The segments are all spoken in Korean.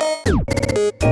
Música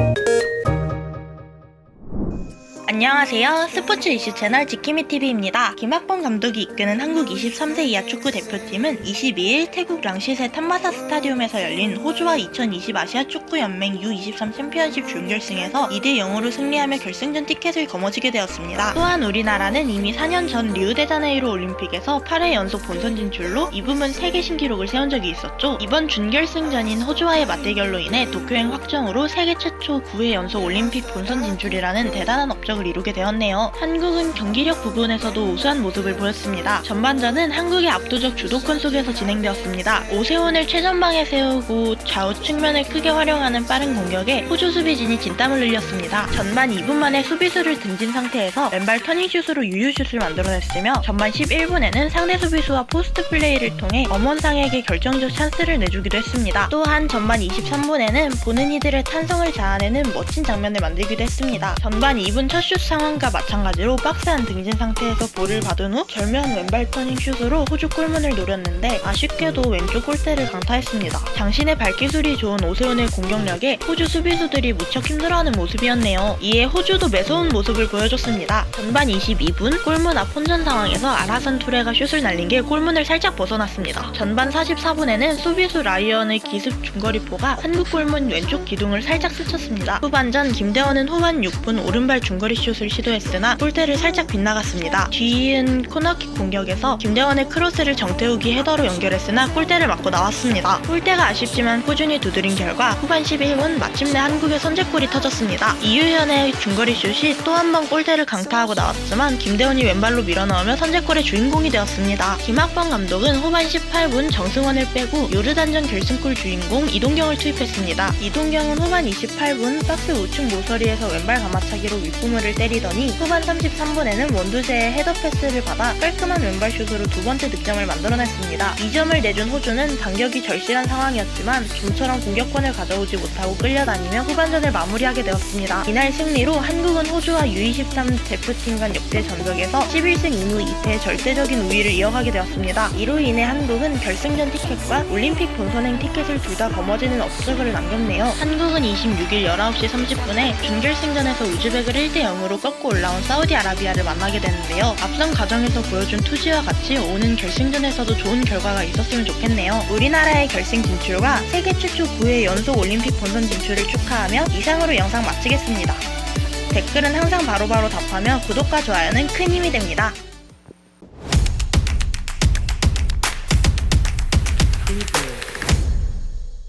안녕하세요. 스포츠 이슈 채널 지키미TV입니다. 김학범 감독이 이끄는 한국 23세 이하 축구 대표팀은 22일 태국 랑시세 탐마사 스타디움에서 열린 호주와 2020 아시아 축구 연맹 U23 챔피언십 준결승에서 2대 0으로 승리하며 결승전 티켓을 거머쥐게 되었습니다. 또한 우리나라는 이미 4년 전 리우데자네이루 올림픽에서 8회 연속 본선 진출로 이 부분 세계 신기록을 세운 적이 있었죠. 이번 준결승전인 호주와의 맞대결로 인해 도쿄행 확정으로 세계 최초 9회 연속 올림픽 본선 진출이라는 대단한 업적을 이루게 되었네요. 한국은 경기력 부분에서도 우수한 모습을 보였습니다. 전반전은 한국의 압도적 주도권 속에서 진행되었습니다. 오세훈을 최전방에 세우고 좌우 측면을 크게 활용하는 빠른 공격에 호주 수비진이 진땀을 흘렸습니다. 전반 2분 만에 수비수를 등진 상태에서 왼발 터닝슛으로 유유슛을 만들어냈으며 전반 11분에는 상대 수비수와 포스트 플레이를 통해 엄원상에게 결정적 찬스를 내주기도 했습니다. 또한 전반 23분에는 보는 이들의 탄성을 자아내는 멋진 장면을 만들기도 했습니다. 전반 2분 첫 슛 상황과 마찬가지로 박스한 등진 상태에서 볼을 받은 후 절묘한 왼발 터닝 슛으로 호주 골문을 노렸는데 아쉽게도 왼쪽 골대를 강타했습니다. 당신의 발기술이 좋은 오세훈의 공격력에 호주 수비수들이 무척 힘들어하는 모습이었네요. 이에 호주도 매서운 모습을 보여줬습니다. 전반 22분 골문 앞 혼전 상황에서 아라산 투레가 슛을 날린 게 골문을 살짝 벗어났습니다. 전반 44분에는 수비수 라이언의 기습 중거리포가 한국 골문 왼쪽 기둥을 살짝 스쳤습니다. 후반전 김대원은 후반 6분 오른발 중거리 슛을 시도했으나 골대를 살짝 빗나갔습니다. 뒤이은 코너킥 공격에서 김대원의 크로스를 정태욱이 헤더로 연결했으나 골대를 맞고 나왔습니다. 골대가 아쉽지만 꾸준히 두드린 결과 후반 11분 마침내 한국의 선제골이 터졌습니다. 이유현의 중거리 슛이 또 한 번 골대를 강타하고 나왔지만 김대원이 왼발로 밀어넣으며 선제골의 주인공이 되었습니다. 김학범 감독은 후반 18분 정승원을 빼고 요르단전 결승골 주인공 이동경을 투입했습니다. 이동경은 후반 28분 박스 우측 모서리에서 왼발 가마차기로 윗구물을 때리더니 후반 33분에는 원두재의 헤더 패스를 받아 깔끔한 왼발 슛으로 두 번째 득점을 만들어냈습니다. 2점을 내준 호주는 반격이 절실한 상황이었지만 좀처럼 공격권을 가져오지 못하고 끌려다니며 후반전을 마무리하게 되었습니다. 이날 승리로 한국은 호주와 U23 대표팀 간 역대 전적에서 11승 2무 2패 절대적인 우위를 이어가게 되었습니다. 이로 인해 한국은 결승전 티켓과 올림픽 본선행 티켓을 둘 다 거머쥐는 업적을 남겼네요. 한국은 26일 19시 30분에 준결승전에서 우즈벡을 1대 0으로 꺾고 올라온 사우디아라비아를 만나게 되는데요. 앞선 과정에서 보여준 투지와 같이 오는 결승전에서도 좋은 결과가 있었으면 좋겠네요. 우리나라의 결승 진출과 세계 최초 9회 연속 올림픽 본선 진출을 축하하며 이상으로 영상 마치겠습니다. 댓글은 항상 바로바로 답하며 구독과 좋아요는 큰 힘이 됩니다.